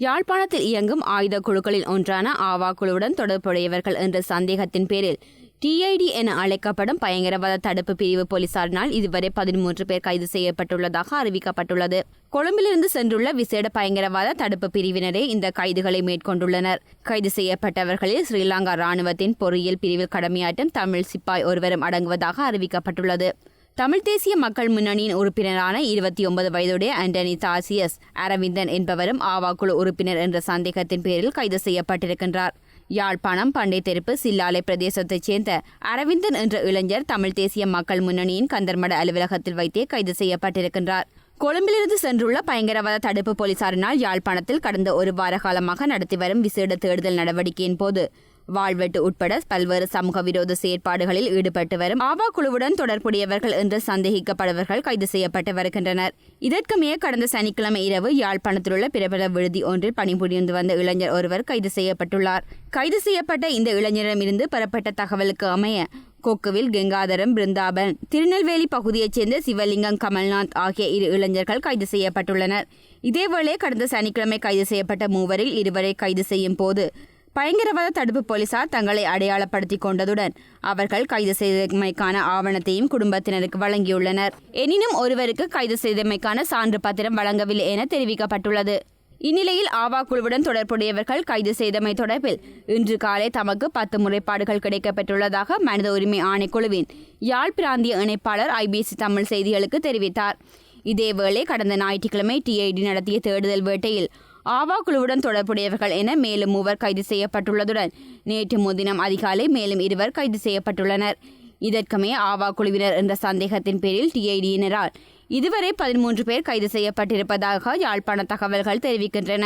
யாழ்ப்பாணத்தில் இயங்கும் ஆயுத குழுக்களில் ஒன்றான ஆவா குழுவுடன் தொடர்புடையவர்கள் என்ற சந்தேகத்தின் பேரில் டிஐடி என அழைக்கப்படும் பயங்கரவாத தடுப்பு பிரிவு போலீசாரினால் இதுவரை பதிமூன்று பேர் கைது செய்யப்பட்டுள்ளதாக அறிவிக்கப்பட்டுள்ளது. கொழும்பிலிருந்து சென்றுள்ள விசேட பயங்கரவாத தடுப்பு பிரிவினரே இந்த கைதுகளை மேற்கொண்டுள்ளனர். கைது செய்யப்பட்டவர்களில் ஸ்ரீலங்கா ராணுவத்தின் பொறியியல் பிரிவில் கடமையாற்றும் தமிழ் சிப்பாய் ஒருவரும் அடங்குவதாக அறிவிக்கப்பட்டுள்ளது. தமிழ் தேசிய மக்கள் முன்னணியின் உறுப்பினரான இருபத்தி ஒன்பது வயதுடைய ஆண்டனி தாசியஸ் அரவிந்தன் என்பவரும் ஆவா குழு உறுப்பினர் என்ற சந்தேகத்தின் பேரில் கைது செய்யப்பட்டிருக்கின்றார். யாழ்ப்பாணம் பண்டை தெருப்பு சில்லாலை பிரதேசத்தைச் சேர்ந்த அரவிந்தன் என்ற இளைஞர் தமிழ் தேசிய மக்கள் முன்னணியின் கந்தர்மட அலுவலகத்தில் வைத்தே கைது செய்யப்பட்டிருக்கின்றார். கொழும்பிலிருந்து சென்றுள்ள பயங்கரவாத தடுப்பு போலீசாரினால் யாழ்ப்பாணத்தில் கடந்த ஒரு வார காலமாக நடத்தி வரும் விசேட தேடுதல் நடவடிக்கையின் போது வாழ்வெட்டு உட்பட பல்வேறு சமூக விரோத செயற்பாடுகளில் ஈடுபட்டு வரும் ஆவா குழுவுடன் தொடர்புடையவர்கள் என்று சந்தேகிக்கப்படுவர்கள் கைது செய்யப்பட்டு வருகின்றனர். இதற்குமே கடந்த சனிக்கிழமை இரவு யாழ்ப்பாணத்திலுள்ள பிரபல விடுதி ஒன்றில் பணிபுரிந்து வந்த இளைஞர் ஒருவர் கைது செய்யப்பட்டுள்ளார். கைது செய்யப்பட்ட இந்த இளைஞரிடமிருந்து பெறப்பட்ட தகவலுக்கு அமைய கொக்குவில் கங்காதரம் பிருந்தாபன் திருநெல்வேலி பகுதியைச் சேர்ந்த சிவலிங்கம் கமல்நாத் ஆகிய இரு இளைஞர்கள் கைது செய்யப்பட்டுள்ளனர். இதேவேளை கடந்த சனிக்கிழமை கைது செய்யப்பட்ட மூவரில் இருவரை கைது செய்யும் போது பயங்கரவாத தடுப்பு போலீசார் தங்களை அடையாளப்படுத்திக் கொண்டதுடன் அவர்கள் கைது செய்தமைக்கான ஆவணத்தையும் குடும்பத்தினருக்கு வழங்கியுள்ளனர். எனினும் ஒருவருக்கு கைது செய்தமைக்கான சான்று பத்திரம் வழங்கவில்லை என தெரிவிக்கப்பட்டுள்ளது. இந்நிலையில் ஆவா குழுவுடன் தொடர்புடையவர்கள் கைது செய்தமை தொடர்பில் இன்று காலை தமக்கு பத்து முறைப்பாடுகள் கிடைக்கப்பெற்றுள்ளதாக மனித உரிமை ஆணைக்குழுவின் யாழ் பிராந்திய இணைப்பாளர் ஐபிசி தமிழ் செய்திகளுக்கு தெரிவித்தார். இதேவேளை கடந்த ஞாயிற்றுக்கிழமை டிஐடி நடத்திய தேடுதல் வேட்டையில் ஆவா குழுவுடன் தொடர்புடையவர்கள் என மேலும் மூவர் கைது செய்யப்பட்டுள்ளதுடன் நேற்று முன்தினம் அதிகாலை மேலும் இருவர் கைது செய்யப்பட்டுள்ளனர். இதற்குமே ஆவா குழுவினர் என்ற சந்தேகத்தின் பேரில் டிஐடியினரால் இதுவரை பதிமூன்று பேர் கைது செய்யப்பட்டிருப்பதாக யாழ்ப்பாண தகவல்கள் தெரிவிக்கின்றன.